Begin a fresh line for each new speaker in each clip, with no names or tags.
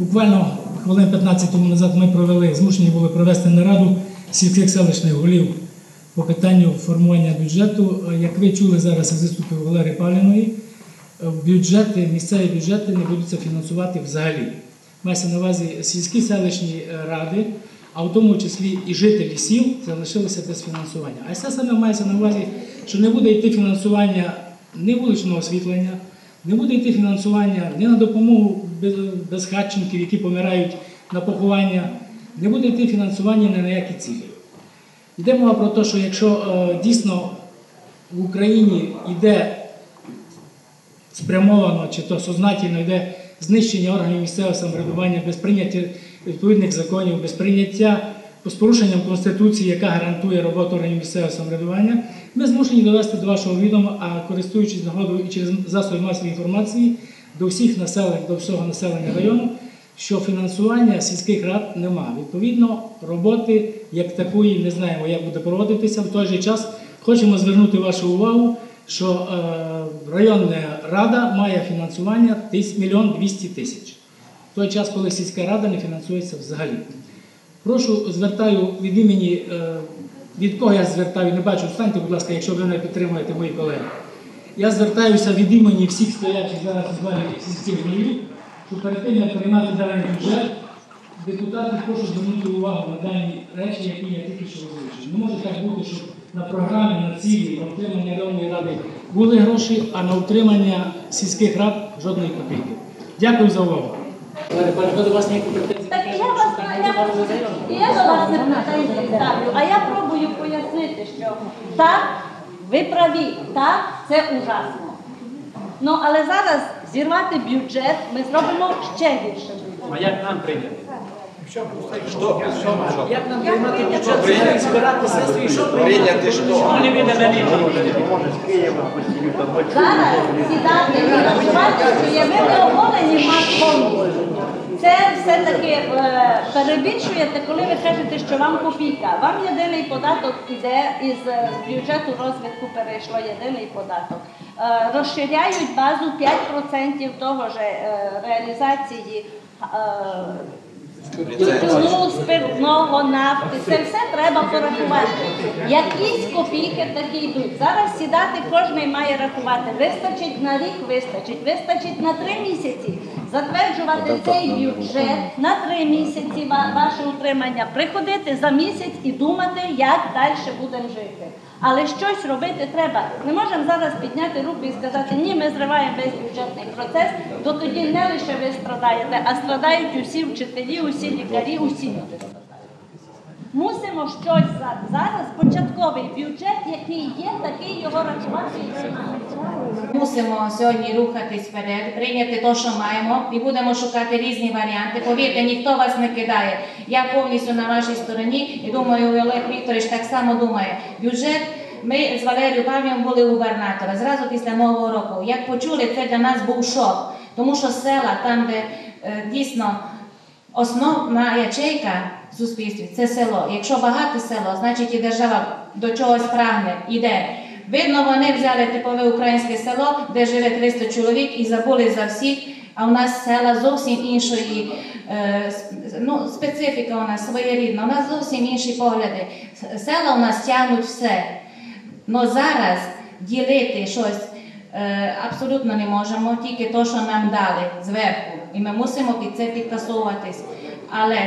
Буквально хвилин 15 тому назад ми провели, змушені були провести нараду сільських селищних голів по питанню формування бюджету. Як ви чули зараз із виступів Валерії Павліної, е, бюджети, місцеві бюджети не будуться фінансувати взагалі. Мається на увазі сільські селищні е, ради, а в тому числі і жителі сіл залишилися без фінансування. А це саме мається на увазі, що не буде йти фінансування ні вуличного освітлення, не буде йти фінансування ні на допомогу без- безхатченків, які помирають на поховання, не буде йти фінансування ні на які цілі. Йде мова про те, що якщо е, дійсно в Україні йде спрямовано чи то сознательно йде знищення органів місцевого самоврядування без прийняття відповідних законів, без прийняття з порушенням Конституції, яка гарантує роботу органів місцевого самоврядування, ми змушені довести до вашого відома, а користуючись нагодою і через засоби масової інформації до всіх населень, до всього населення району, що фінансування сільських рад нема. Відповідно, роботи як такої не знаємо, як буде проводитися. В той же час хочемо звернути вашу увагу, що е, районна рада має фінансування 1 мільйон 200 тисяч. В той час, коли сільська рада не фінансується взагалі. Прошу, звертаю від імені, е, від кого я звертаю, не бачу, встаньте, будь ласка, якщо ви не підтримуєте мої колеги. Я звертаюся від імені всіх стоячих зараз залі сільських голів, що перед тим, як приймати даний бюджет, депутати прошу звернути увагу на дані речі, які я тільки що озвучив. Не може так бути, щоб на програмі, на цілі, на утримання районної ради були гроші, а на утримання сільських рад жодної копійки. Дякую за увагу. До вас ніякі претензії.
Так я до вас не претензії ставлю, а я пробую пояснити, що так, ви праві, так, це ужасно. Ну, але зараз зірвати бюджет ми зробимо ще гірше.
А як нам прийняти?
Як нам приймати бюджет, збирати сесію і що
Прийняти що?
Зараз сідати і рахувати, що є ви не оголені матком. Це все-таки е, перебільшуєте, коли ви кажете, що вам копійка. Вам єдиний податок іде із е, бюджету розвитку перейшло єдиний податок. Е, розширяють базу 5% того ж реалізації. Тютюну, спиртного, нафти, це все треба порахувати. Якісь копійки такі йдуть. Зараз сідати кожен має рахувати. Вистачить на рік, вистачить, вистачить на три місяці. Затверджувати цей бюджет на три місяці ва- ваше утримання, приходити за місяць і думати, як далі будемо жити. Але щось робити треба. Ми можемо зараз підняти руку і сказати, ні, ми зриваємо весь бюджетний процес, то тоді не лише ви страдаєте, а страдають усі вчителі, усі лікарі, усі люди. Мусимо щось за- зараз, початковий бюджет, який є, такий його рахувати.
Мусимо сьогодні рухатись вперед, прийняти те, що маємо, і будемо шукати різні варіанти. Повірте, ніхто вас не кидає. Я повністю на вашій стороні і думаю, Олег Вікторович так само думає. Бюджет. Ми з Валерією Павлівим були губернатора зразу після нового року. Як почули, це для нас був шок, тому що села, там, де е, дійсно Основна ячейка суспільстві це село. Якщо багате село, значить і держава до чогось прагне, іде. Видно, вони взяли типове українське село, де живе 300 чоловік, і забули за всіх. А у нас села зовсім іншої е, ну, специфіка у нас своєрідна, у нас зовсім інші погляди. Села у нас тягнуть все. Но зараз ділити щось е, абсолютно не можемо, тільки те, що нам дали зверху. І ми мусимо під це підтасовуватись. Але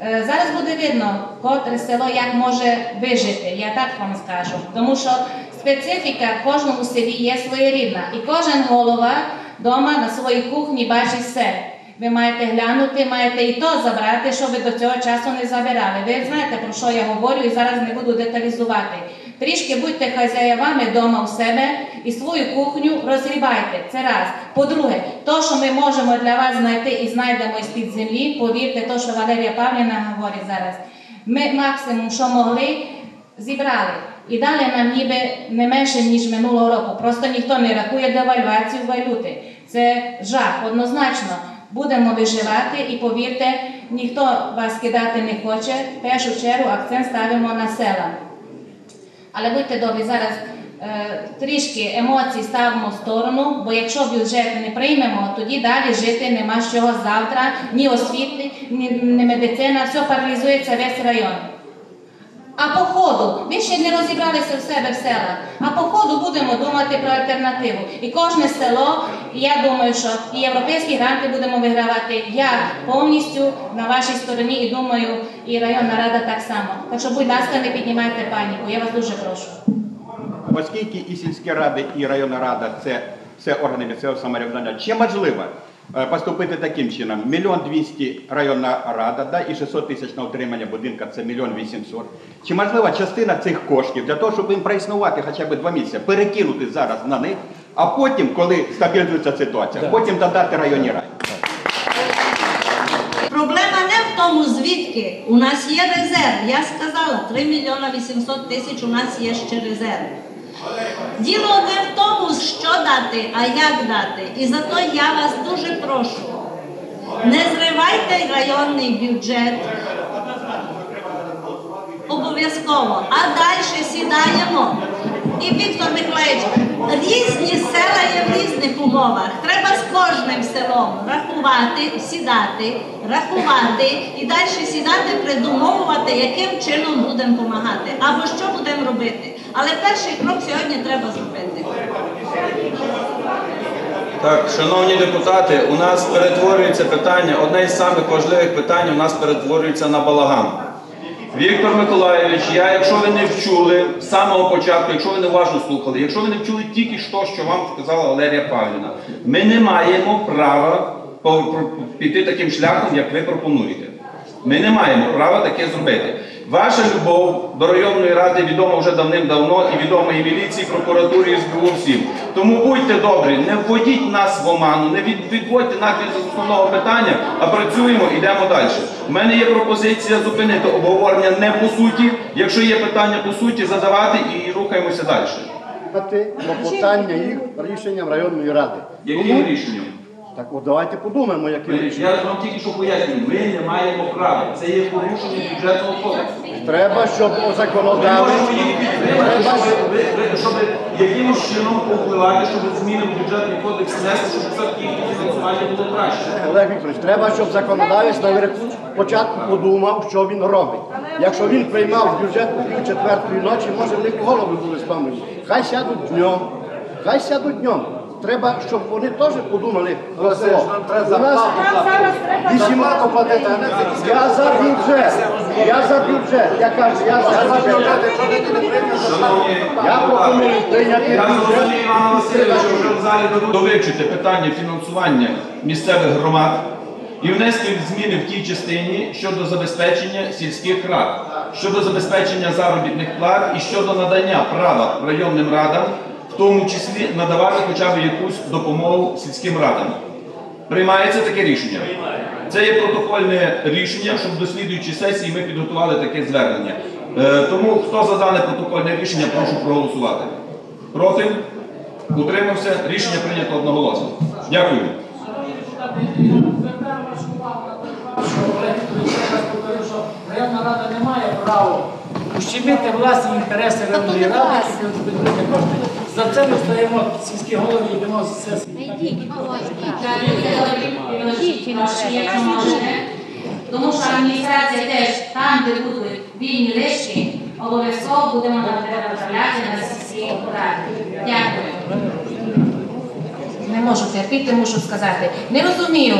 зараз буде видно, котре село як може вижити, я так вам скажу. Тому що специфіка кожному селі є своєрідна. І кожен голова вдома на своїй кухні бачить все. Ви маєте глянути, маєте і то забрати, що ви до цього часу не забирали. Ви знаєте, про що я говорю, і зараз не буду деталізувати. Трішки будьте хазяєвами вдома у себе і свою кухню розгрібайте. Це раз. По-друге, то, що ми можемо для вас знайти і знайдемо із-під землі, повірте, то, що Валерія Павлівна говорить зараз. Ми максимум, що могли, зібрали. І дали нам ніби не менше, ніж минулого року. Просто ніхто не рахує девальвацію валюти. Це жах, однозначно. Будемо виживати і повірте, ніхто вас кидати не хоче. В першу чергу акцент ставимо на села. Але будьте добрі, зараз е, трішки емоцій ставимо в сторону, бо якщо бюджет не приймемо, тоді далі жити нема з чого завтра, ні освіти, ні, ні медицина, все паралізується весь район. А по ходу, ви ще не розібралися в себе в селах, а по ходу будемо думати про альтернативу. І кожне село, я думаю, що і європейські гранти будемо вигравати. Я повністю на вашій стороні і думаю, і районна рада так само. Так що, будь ласка, не піднімайте паніку. Я вас дуже прошу.
Оскільки і сільські ради, і районна рада це, це органи місцевого самоврядування, чи можливо поступити таким чином? Мільйон двісті районна рада, да, і 600 тисяч на утримання будинка це мільйон вісімсот. Чи можлива частина цих коштів для того, щоб їм проіснувати хоча б два місяці, перекинути зараз на них, а потім, коли стабілізується ситуація, потім додати районній раді?
Проблема не в тому, звідки. У нас є резерв. Я сказала, 3 мільйона 800 тисяч у нас є ще резерв. Діло не в тому, що дати, а як дати. І зато я вас дуже прошу. Не зривайте районний бюджет. Обов'язково. А далі сідаємо. І Віктор Миколаївич, різні села є в різних умовах. Треба з кожним селом рахувати, сідати, рахувати і далі сідати, придумовувати, яким чином будемо допомагати або що будемо робити. Але перший крок сьогодні треба зробити.
Так, шановні депутати, у нас перетворюється питання, одне із самих важливих питань у нас перетворюється на балаган. Віктор Миколайович, я, якщо ви не вчули з самого початку, якщо ви не уважно слухали, якщо ви не вчули тільки що, що вам сказала Валерія Павлівна, ми не маємо права піти таким шляхом, як ви пропонуєте. Ми не маємо права таке зробити. Ваша любов до районної ради відома вже давним-давно і відома і міліції, і прокуратурі, і СБУ всім. Тому будьте добрі, не вводіть нас в оману, не відводьте нас від основного питання, а працюємо, йдемо далі. У мене є пропозиція зупинити обговорення не по суті. Якщо є питання по суті, задавати і рухаємося далі.
Клопотання їх рішенням районної ради.
Яким рішенням?
Так от давайте подумаємо, яким рішенням.
Я вам тільки що пояснюю, ми не маємо права. Це є порушення бюджетного кодексу.
Треба, щоб
Ми можемо їх підтримати, щоб, ви- ви- щоб якимось чином повпливати, щоб зміни в бюджетний кодекс внести, щоб все-таки їхнє фінансування було краще.
Олег Вікторович, треба, щоб законодавець наверху спочатку подумав, що він робить. Якщо він приймав бюджет у пів четвертої ночі, може в них голови були спамені. Хай сядуть днем, хай сядуть днем. Треба, щоб вони теж подумали про село. У нас вісіма платити. Я за бюджет. Я за бюджет. Я кажу, я за бюджет. Я пропоную прийняти
Я
бюджет.
зрозумів Івана Васильовича вже в залі дадуть довивчити питання фінансування місцевих громад і внести зміни в тій частині щодо забезпечення сільських рад, щодо забезпечення заробітних плат і щодо надання права районним радам, тому числі надавати хоча б якусь допомогу сільським радам. Приймається таке рішення. Це є протокольне рішення, щоб до слідуючої сесії ми підготували таке звернення. Е, тому хто за дане протокольне рішення, прошу проголосувати. Проти? Утримався? Рішення прийнято одноголосно. Дякую.
районна рада не має права ущемити власні інтереси районної ради, які відповідні кошти. За це ми стоїмо сільські голови і йдемо з сесії.
Тому що адміністрація теж там, де будуть вільні лишки, обов'язково будемо направляти на сільські ради. Дякую. Не можу терпіти, мушу сказати. Не розумію,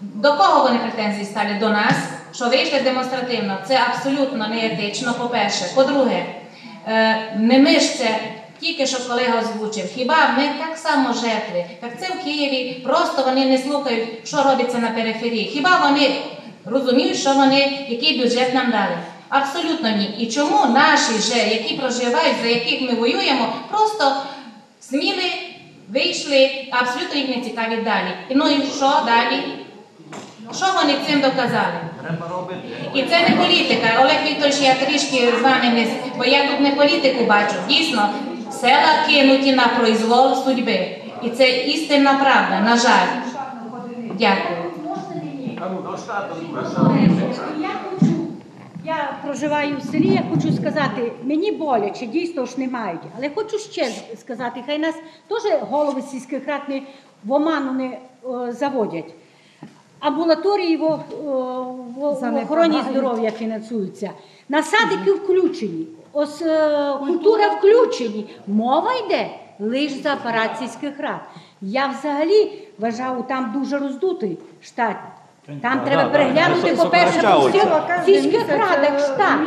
до кого вони претензії стали? До нас, що вийшли демонстративно. Це абсолютно неетично, по-перше. По-друге, е, не ми ж це тільки що колега озвучив. Хіба ми так само жертви, як це в Києві, просто вони не слухають, що робиться на периферії. Хіба вони розуміють, що вони, який бюджет нам дали? Абсолютно ні. І чому наші же, які проживають, за яких ми воюємо, просто сміли, вийшли, абсолютно їх не цікаві далі. Ну і що далі? Що вони цим доказали? І це не політика. Олег Вікторович, я трішки з вами не бо я тут не політику бачу. Дійсно, села кинуті на произвол судьби. І це істинна правда, на жаль. Дякую.
Я проживаю в селі, я хочу сказати, мені боляче, дійсно ж не мають. Але хочу ще сказати, хай нас теж голови сільських рад не в оману не о, заводять. Амбулаторії в, о- в, в охороні здоров'я фінансуються. Насадики включені, ос, е, культура включені. Мова йде лише за апарат сільських рад. Я взагалі вважаю, там дуже роздутий штат. Там треба переглянути, по-перше, по всіх сільських радах штат.